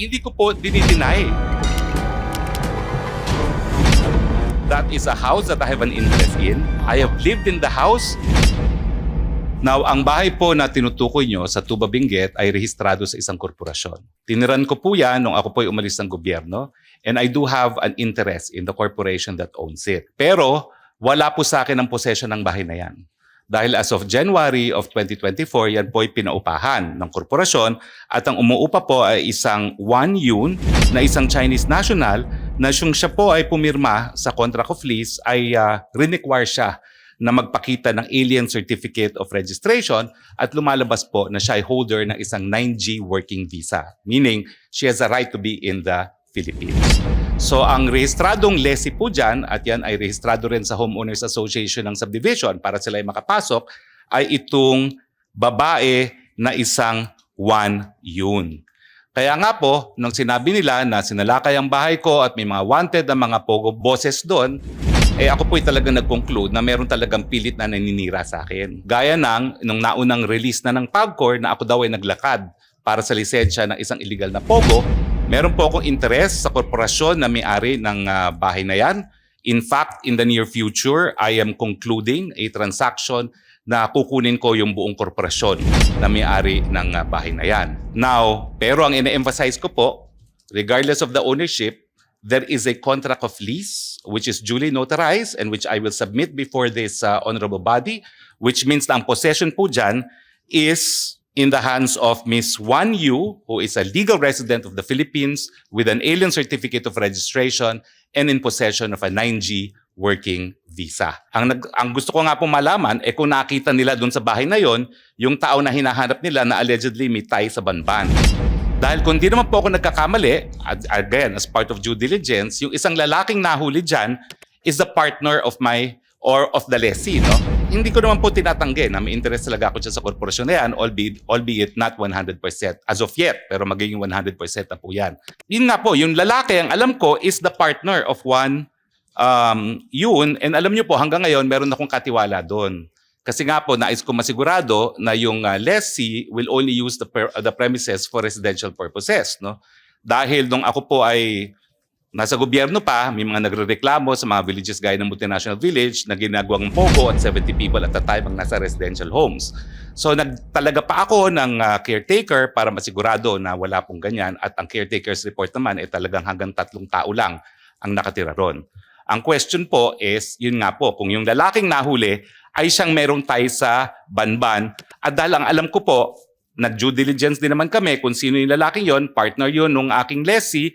hindi ko po dinideny. That is a house that I have an interest in. I have lived in the house. Now, ang bahay po na tinutukoy nyo sa Tuba Benguet ay rehistrado sa isang korporasyon. Tiniran ko po yan nung ako po ay umalis ng gobyerno and I do have an interest in the corporation that owns it. Pero wala po sa akin ang possession ng bahay na yan. Dahil as of January of 2024, yan po ay pinaupahan ng korporasyon at ang umuupa po ay isang Wan Yun na isang Chinese national na siyang siya po ay pumirma sa contract of lease ay uh, require siya na magpakita ng Alien Certificate of Registration at lumalabas po na siya ay holder ng isang 9G working visa. Meaning, she has a right to be in the Philippines. So ang rehistradong lessee po dyan, at yan ay rehistrado rin sa Homeowners Association ng Subdivision para sila ay makapasok, ay itong babae na isang one yun. Kaya nga po, nung sinabi nila na sinalakay ang bahay ko at may mga wanted na mga pogo bosses doon, eh ako po'y talagang nag-conclude na meron talagang pilit na naninira sa akin. Gaya ng, nung naunang release na ng PAGCOR na ako daw ay naglakad para sa lisensya ng isang illegal na pogo, meron po akong interest sa korporasyon na may-ari ng ah, bahay na yan. In fact, in the near future, I am concluding a transaction na kukunin ko yung buong korporasyon na may-ari ng ah, bahay na yan. Now, pero ang ine-emphasize ko po, regardless of the ownership, there is a contract of lease which is duly notarized and which I will submit before this uh, honorable body, which means na ang possession po dyan is in the hands of Miss Wan Yu, who is a legal resident of the Philippines with an alien certificate of registration and in possession of a 9G working visa. Ang, nag, ang gusto ko nga po malaman, eh kung nakita nila doon sa bahay na yon, yung tao na hinahanap nila na allegedly may tie sa banban. Dahil kung di naman po ako nagkakamali, ag- again, as part of due diligence, yung isang lalaking nahuli dyan is the partner of my or of the lessee, no? Hindi ko naman po tinatanggi na may interest talaga ako dyan sa korporasyon na yan, albeit, albeit not 100% as of yet, pero magiging 100% na po yan. Yun nga po, yung lalaki, ang alam ko, is the partner of one um, yun, and alam nyo po, hanggang ngayon, meron akong katiwala doon. Kasi nga po, nais ko masigurado na yung uh, lessee will only use the, per- the premises for residential purposes. No? Dahil nung ako po ay nasa gobyerno pa, may mga nagrereklamo sa mga villages gaya ng multinational village na ginagawang pogo at 70 people at the time ang nasa residential homes. So nagtalaga pa ako ng uh, caretaker para masigurado na wala pong ganyan at ang caretaker's report naman ay talagang hanggang tatlong tao lang ang nakatira ron. Ang question po is, yun nga po, kung yung lalaking nahuli ay siyang merong tie sa banban at dahil ang alam ko po, nag-due diligence din naman kami kung sino yung lalaking yon, partner yon nung aking lessee,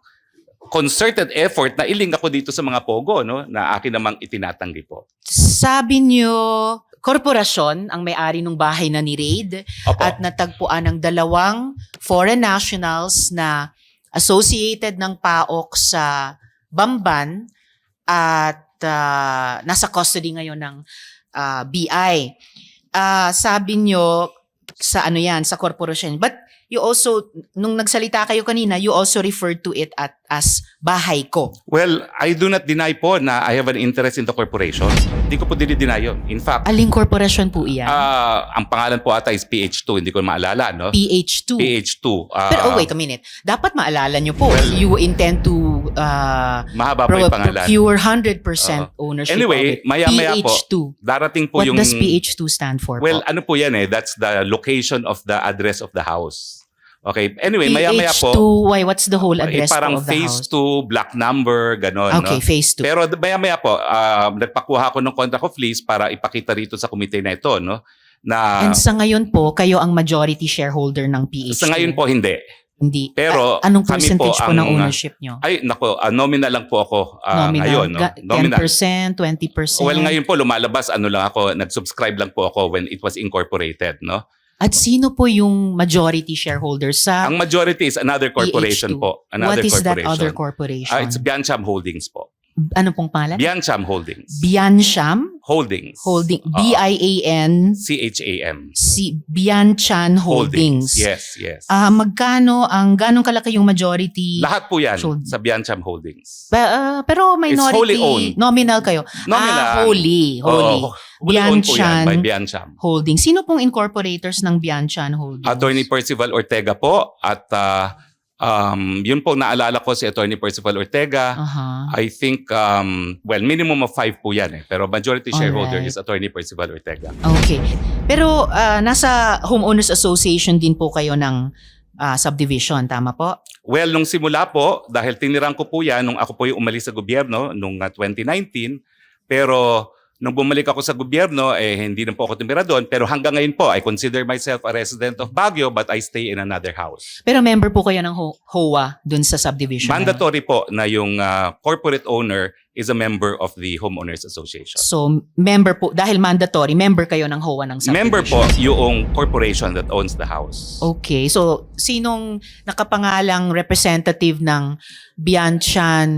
concerted effort na iling ako dito sa mga pogo, no? Na akin namang itinatanggi po. Sabi niyo, korporasyon ang may-ari ng bahay na ni-raid Opo. at natagpuan ng dalawang foreign nationals na associated ng PAOK sa Bamban at ah, nasa custody ngayon ng ah, BI. Ah, sabi niyo sa ano yan, sa korporasyon. But you also, nung nagsalita kayo kanina, you also referred to it at as bahay ko. Well, I do not deny po na I have an interest in the corporation. Hindi ko po dinideny yun. In fact, Aling korporasyon po iyan? ah, ang pangalan po ata is PH2. Hindi ko maalala, no? PH2. PH2. ah, Pero oh, wait a minute. Dapat maalala nyo po, Well, you intend to uh, Mahaba po pro- yung pangalan. procure 100% ownership Anyway, of it. maya-maya po, PH2. Darating po What yung... does PH2 stand for Well, po? ano po yan eh. That's the location of the address of the house. Okay. Anyway, maya-maya PH2, po. why, what's the whole eh, address parang po of the phase house? 2, black number, gano'n. Okay, no? phase 2. Pero maya-maya po, um, nagpakuha ko ng contract of lease para ipakita rito sa komite na ito, no? Na And sa ngayon po, kayo ang majority shareholder ng PH2. sa ngayon po hindi. Hindi. Pero A- anong percentage po po, ng ang, ownership nyo? Ay, nako, ah, nominal lang po ako ah, Nominal. ngayon, no? Nominal. 10%, 20%? Well, ngayon po lumalabas ano lang ako, nag-subscribe lang po ako when it was incorporated, no? At sino po yung majority shareholder sa Ang majority is another corporation PH2? po. Another What is that corporation. other corporation? Ah, it's Biancham Holdings po. Ano pong pangalan? Biancham Holdings. Biancham Holdings. Holding, Oo. B-I-A-N, C-H-A-M. si Bianchan Holdings. Yes, yes. Ah, magkano ang ganong kalaki yung majority? Lahat po yan So- sa Biancham Holdings. Ah, pero minority wholly owned. nominal kayo. Nominal. Ah, owned po yan Bianchan. by Biancham. Holding. Sino pong incorporators ng Bianchan Holdings? Attorney Percival Ortega po at ah, um, yun po naalala ko si Attorney Percival Ortega. Aha. I think, um, well, minimum of five po yan eh. Pero majority shareholder Alright. is Attorney Percival Ortega. Okay. Pero ah, nasa Homeowners Association din po kayo ng ah, subdivision, tama po? Well, nung simula po, dahil tinirang ko po yan nung ako po yung umalis sa gobyerno nung ah, 2019, pero nung bumalik ako sa gobyerno, eh hindi na po ako tumira doon. Pero hanggang ngayon po, I consider myself a resident of Baguio but I stay in another house. Pero member po kayo ng Ho- HOA dun sa subdivision. Mandatory po na yung ah, corporate owner is a member of the Homeowners Association. So, member po, dahil mandatory, member kayo ng HOA ng subdivision. Member po yung corporation that owns the house. Okay. So, sinong nakapangalang representative ng Bianchan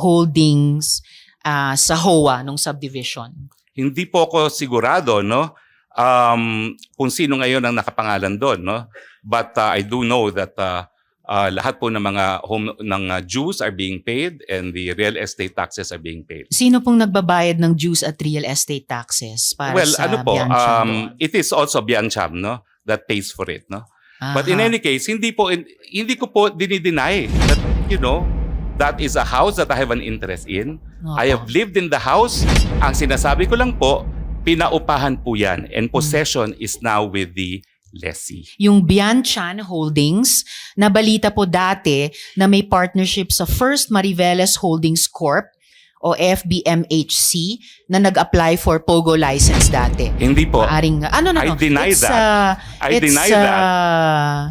Holdings ah, sa HOA nung subdivision? Hindi po ako sigurado, no? Um, kung sino ngayon ang nakapangalan doon, no? But uh, I do know that uh, uh, lahat po ng mga home ng uh, dues are being paid and the real estate taxes are being paid. Sino pong nagbabayad ng dues at real estate taxes para well, sa ano po, um, doon? it is also Biancham, no? That pays for it, no? But in Aha. any case, hindi po hindi ko po dinideny that you know that is a house that I have an interest in. I have Opo. lived in the house. Ang sinasabi ko lang po, pinaupahan po yan and possession is now with the lessee. yung Bianchan Holdings, nabalita po dati na may partnership sa First Mariveles Holdings Corp o FBMHC na nag-apply for POGO license dati. Hindi po. Maaring, ano na I no? deny it's, that. uh, I it's, deny uh, that.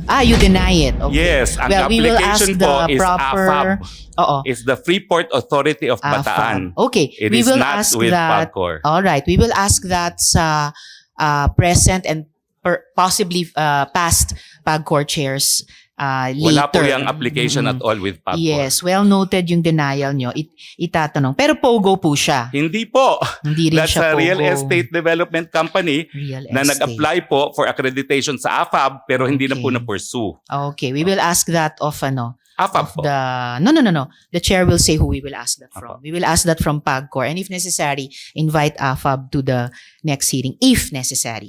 Ah, you deny it. Okay. Yes, ang Well, we will ask application the po is proper- AFAB. Oo. It's the Freeport Authority of Ah, Bataan. Okay. It we is will not ask with that. PAGCOR. All right. We will ask that sa uh, present and per- possibly uh, past PAGCOR chairs uh, later. Wala po yung application Mm. at all with PAGCOR. Yes, well noted yung denial nyo. It, itatanong. Pero POGO po siya. Hindi po. Hindi rin That's siya a POGO. real estate development company Real na nag-apply po for accreditation sa AFAB pero hindi na po Okay. na-pursue. Okay, we will ask that of ano, AFAB po. the No, no, no, no. The chair will say who we will ask that from. Apo. We will ask that from PAGCOR and if necessary, invite AFAB to the next hearing if necessary.